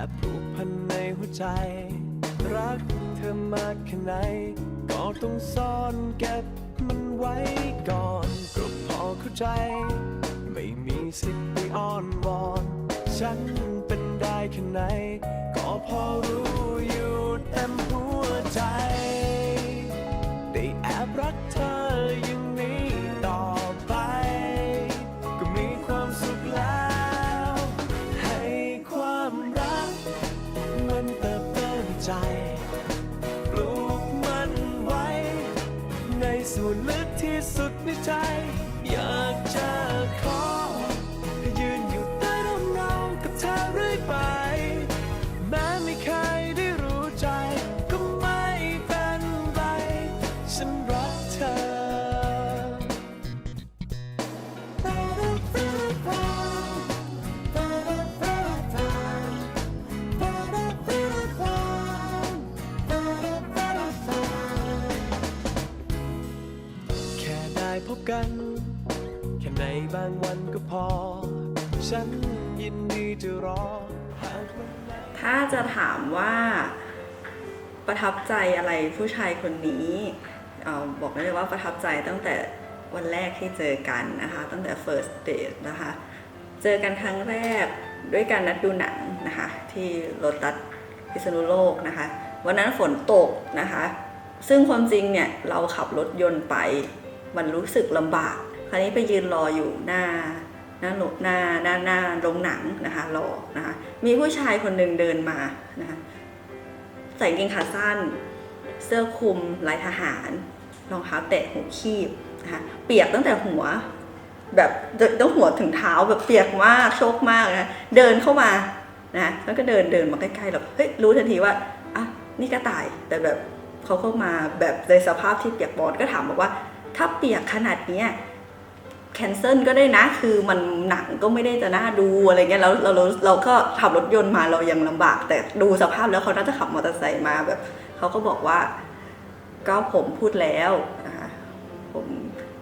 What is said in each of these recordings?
อบผูกพันในหัวใจ รักเธอมากแค่ไหน ก็ต้องซ่อนเก็บมันไว้ก่อนก็พอเข้าใจ ไม่มีสิทธิ์ไปอ้อนวอน ฉันเป็นได้แค่ไหน ก็พอรู้อยู่เต็มหัวใจ ได้แอบรักเธอย่าง บางวันก็พอ ฉันยินดีจะรอ ถ้าจะถามว่าประทับใจอะไรผู้ชายคนนี้อบอกได้เลยว่าประทับใจตั้งแต่วันแรกที่เจอกันนะคะ ตั้งแต่ first date นะคะ เจอกันครั้งแรกด้วยการนัดดูหนังนะคะ ที่โรตัสพิษณุโลกนะคะ วันนั้นฝนตกนะคะ ซึ่งความจริงเนี่ย เราขับรถยนต์ไป มันรู้สึกลำบาก คราวนี้ไปยืนรออยู่หน้าหน้าหน้าหน้าหน้าโรงหนังนะคะรอนะคะมีผู้ชายคนหนึ่งเดินมานะคะใส่กางเกงขาสั้น เสื้อคลุมลายทหารรองเท้าแตะหัวคีบนะคะเปียกตั้งแต่หัว แบบตั้งหัวถึงเท้าแบบเปียกมากโชกมากนะเดินเข้ามานะแล้วก็เดินเดินมาใกล้ๆเราเฮ้ยรู้ทันทีว่าอะนี่กระต่ายแต่แบบเขาเข้ามาแบบในสภาพที่เปียกบอดก็ถามบอกว่า ถ้าเปียกขนาดนี้ แคนเซิลก็ได้นะคือมันหนังก็ไม่ได้จะน่าดูอะไรเงี้ยแล้วเราเราก็ขับรถยนต์มาเรายังลำบาก แต่ดูสภาพแล้วเขาน่าจะขับมอเตอร์ไซค์มาแบบเขาก็บอกว่าก็ผมพูดแล้วนะคะผม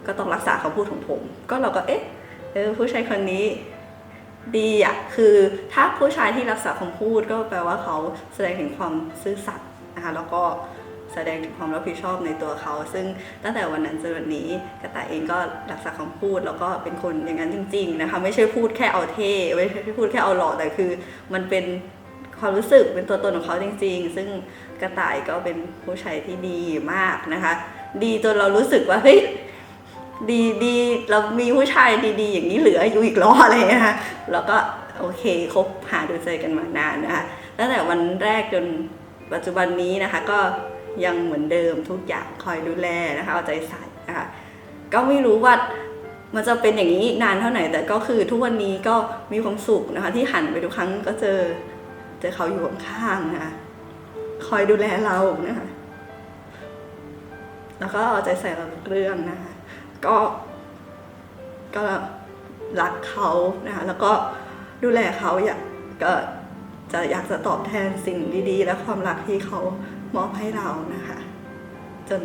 ก็ต้องรักษาคำพูดของผม ก็เราก็เอ๊ะเออผู้ชายคนนี้ดีอะคือถ้าผู้ชายที่รักษาคำพูดก็แปลว่าเขาแสดงถึงความซื่อสัตย์นะคะแล้วก็ แสดงถึงความรับผิดชอบในตัวเขา ซึ่งตั้งแต่วันนั้นจนวันนี้กระต่ายเองก็รักษาคำพูดแล้วก็เป็นคนอย่างนั้นจริง ๆ นะคะ ไม่ใช่พูดแค่เอาเท่ไม่ใช่พูดแค่เอาหล่อแต่คือ มันเป็นความรู้สึกเป็นตัวตนของเขาจริง ๆ ซึ่งกระต่ายก็เป็นผู้ชายที่ดีมากนะคะ ดีจนเรารู้สึกว่าเฮ้ยดีดีเรามีผู้ชายดี ๆ อย่างนี้เหลืออยู่อีกล้ออะไรเงี้ยนะคะแล้วก็โอเคคบหาดูใจกันมานานนะคะตั้งแต่วันแรกจนปัจจุบันนี้นะคะก็ ยังเหมือนเดิมทุกอย่างคอยดูแลนะคะเอาใจใส่นะคะก็ไม่รู้ว่ามันจะเป็นอย่างนี้นานเท่าไหร่แต่ก็คือทุกวันนี้ก็มีความสุขนะคะที่หันไปทุกครั้งก็เจอเจอเขาอยู่ข้างๆนะคะคอยดูแลเรานะคะแล้วก็เอาใจใส่เราเรื่องนะคะก็ก็รักเขานะคะแล้วก็ดูแลเขาอยากก็จะอยากจะตอบแทนสิ่งดีๆ และความรักที่เขา มอบให้เรานะคะ จน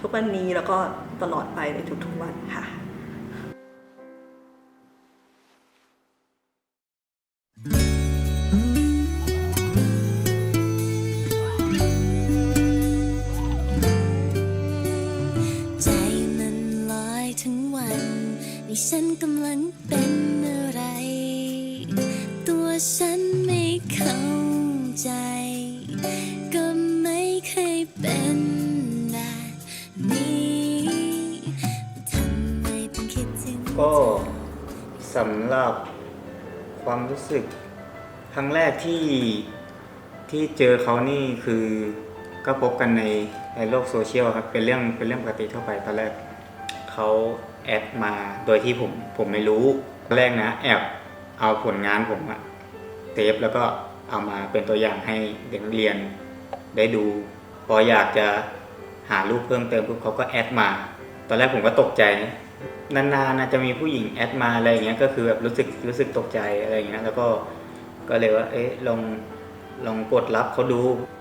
ทุกวันนี้แล้วก็ตลอดไปในทุกๆวันค่ะใจมันลอยทั้งวันนี่ฉันกำลังเป็นอะไร ตัวฉันไม่เข้า สำหรับความรู้สึกครั้งแรกที่ที่เจอเขานี่คือก็พบกันในในโลกโซเชียลครับเป็นเรื่องเป็นเรื่องปกติทั่วไปตอนแรกเขาแอดมาโดยที่ผมผมไม่รู้ตอนแรกนะแอบเอาผลงานผมอะเทปแล้วก็เอามาเป็นตัวอย่างให้เด็กนักเรียนได้ดู พออยากจะหารูปเพิ่มเติมปุ๊บเขาก็แอดมา ตอนแรกผมก็ตกใจ นานๆนะจะมีผู้หญิงแอดมาอะไรอย่างเงี้ยก็คือแบบรู้สึกรู้สึกตกใจอะไรอย่างเงี้ยแล้วก็ก็เลยว่า เอ๊ะลองลองกดรับเขาดู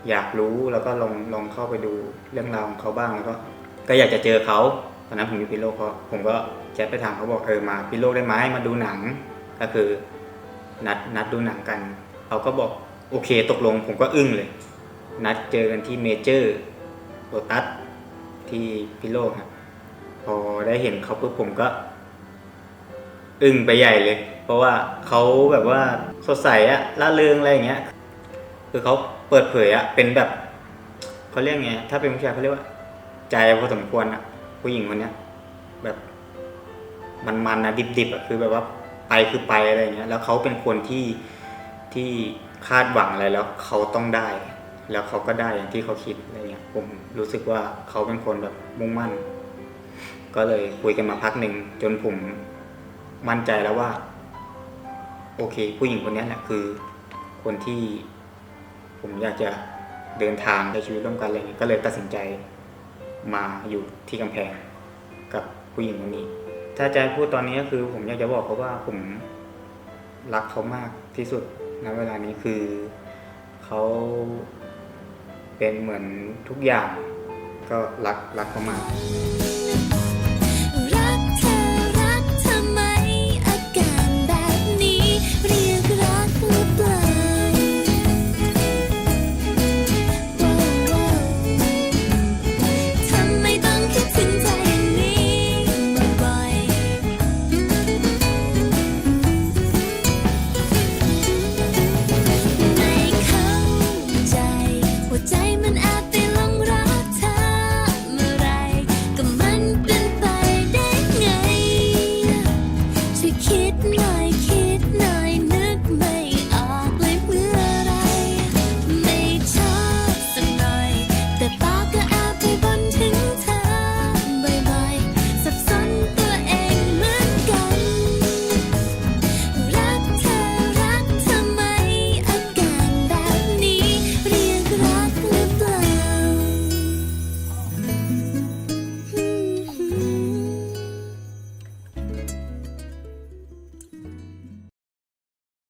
อยากรู้แล้วก็ลองลองเข้าไปดูเรื่องราวของเขาบ้างแล้วก็ ก็อยากจะเจอเขาตอนนั้นผมอยู่พิโลกเขาผมก็แชทไปถามเขาบอกเออมาพิโลกได้ไหมมาดูหนัง ก็คือนัดนัดดูหนังกันเขาก็บอกโอเคตกลง ผมก็อึ้งเลย นัดเจอกันที่เมเจอร์โ o ตัสที่พิโลกครับ ได้เห็นเขาปุ๊บผมก็ อึ้งไปใหญ่เลย เพราะว่าเขาแบบว่าสดใสอะล่าเริงอะไรอย่างเงี้ย คือเขาเปิดเผยอะเป็นแบบเขาเรียกไงถ้าเป็นผู้ชายเขาเรียกว่า ใจพอสมควรอะผู้หญิงคนเนี้ย แบบมันๆนะดิบๆอะคือแบบว่าไปคือไปอะไรอย่างเงี้ย แล้วเขาเป็นคนที่ที่คาดหวังอะไรแล้วเขาต้องได้ แล้วเขาก็ได้อย่างที่เขาคิดอะไรเงี้ยผมรู้สึกว่าเขาเป็นคนแบบมุ่งมั่น ก็เลยคุยกันมาพักหนึ่งจนผมมั่นใจแล้วว่า โอเค ผู้หญิงคนนี้แหละคือ คนที่ผมอยากจะเดินทางในชีวิตร่วมกันอะไรเงี้ยก็เลยตัดสินใจมาอยู่ที่กำแพงกับผู้หญิงคนนี้ ถ้าจะให้พูดตอนนี้ก็คือ ผมอยากจะบอกเขาว่าผมรักเขามากที่สุดณเวลานี้คือเขาเป็นเหมือนทุกอย่างก็รักรักเขามาก